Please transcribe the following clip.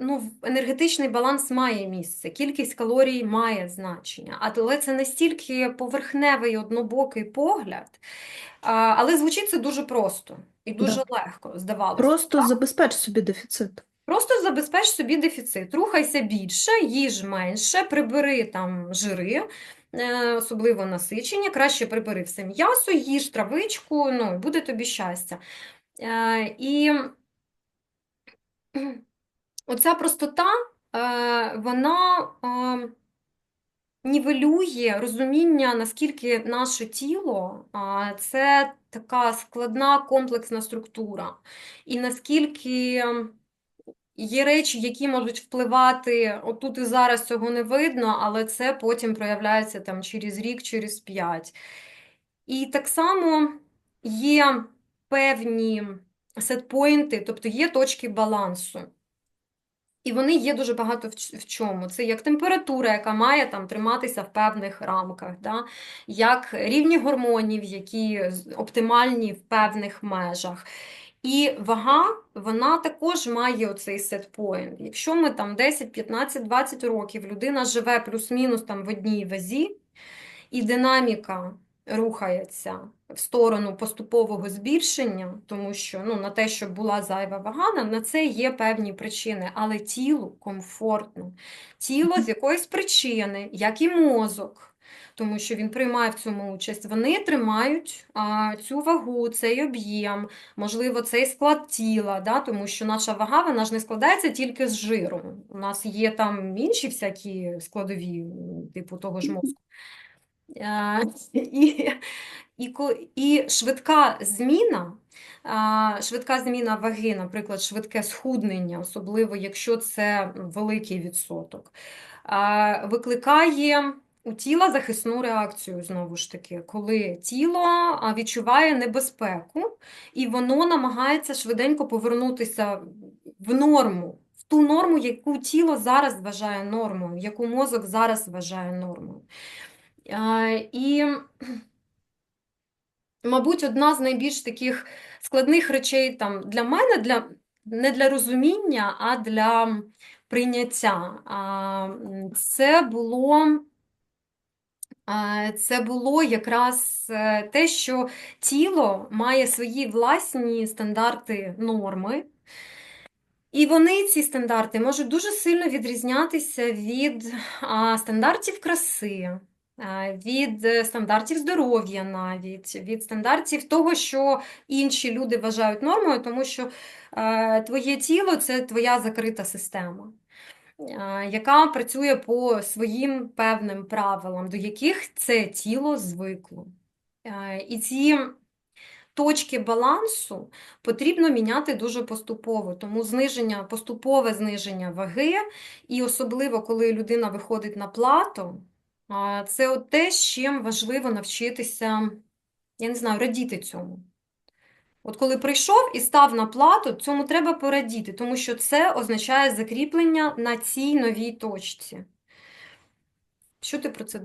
Ну, енергетичний баланс має місце, кількість калорій має значення, але це настільки поверхневий однобокий погляд, але звучить це дуже просто і дуже Да. легко, здавалося. Просто забезпеч собі дефіцит. Просто забезпеч собі дефіцит, рухайся більше, їж менше, прибери там жири, е, особливо насичення, краще прибери все м'ясо, їж травичку, ну, і буде тобі щастя. Е, І оця простота, е, вона е, нівелює розуміння, наскільки наше тіло це така складна комплексна структура, і наскільки є речі, які можуть впливати отут і зараз цього не видно, але це потім проявляється там через рік, через п'ять. І так само є певні сетпойнти, тобто є точки балансу. І вони є дуже багато в чому. Це як температура, яка має там триматися в певних рамках, да? як рівні гормонів, які оптимальні в певних межах. І вага, вона також має оцей сетпоінт. Якщо ми там 10, 15, 20 років людина живе плюс-мінус там в одній вазі, і динаміка рухається в сторону поступового збільшення, тому що ну, на те, щоб була зайва вага, на- на це є певні причини, але тілу комфортно. Тіло з якоїсь причини, як і мозок, тому що він приймає в цьому участь, вони тримають а, цю вагу, цей об'єм, можливо, цей склад тіла, да, тому що наша вага вона ж не складається тільки з жиру. У нас є там інші всякі складові, типу того ж мозку. Е, І, і, і швидка зміна, швидка зміна ваги, наприклад, швидке схуднення, особливо якщо це великий відсоток, викликає у тіла захисну реакцію, знову ж таки, коли тіло відчуває небезпеку, і воно намагається швиденько повернутися в норму, в ту норму, яку тіло зараз вважає нормою, яку мозок зараз вважає нормою. Е, І, мабуть, одна з найбільш таких складних речей там для мене, для, не для розуміння, а для прийняття. Це було, це було якраз е, те, що тіло має свої власні стандарти норми. І вони, ці стандарти, можуть дуже сильно відрізнятися від стандартів краси, від е, стандартів здоров'я навіть, від стандартів того, що інші люди вважають нормою, тому що е, твоє тіло це твоя закрита система, е, яка працює по своїм певним правилам, до яких це тіло звикло. Е, І ці точки балансу потрібно міняти дуже поступово, тому зниження, поступове зниження ваги, і особливо, коли людина виходить на плату, це от те, з чим важливо навчитися, я не знаю, радіти цьому. От коли прийшов і став на плату, цьому треба порадіти, тому що це означає закріплення на цій новій точці. Що ти про це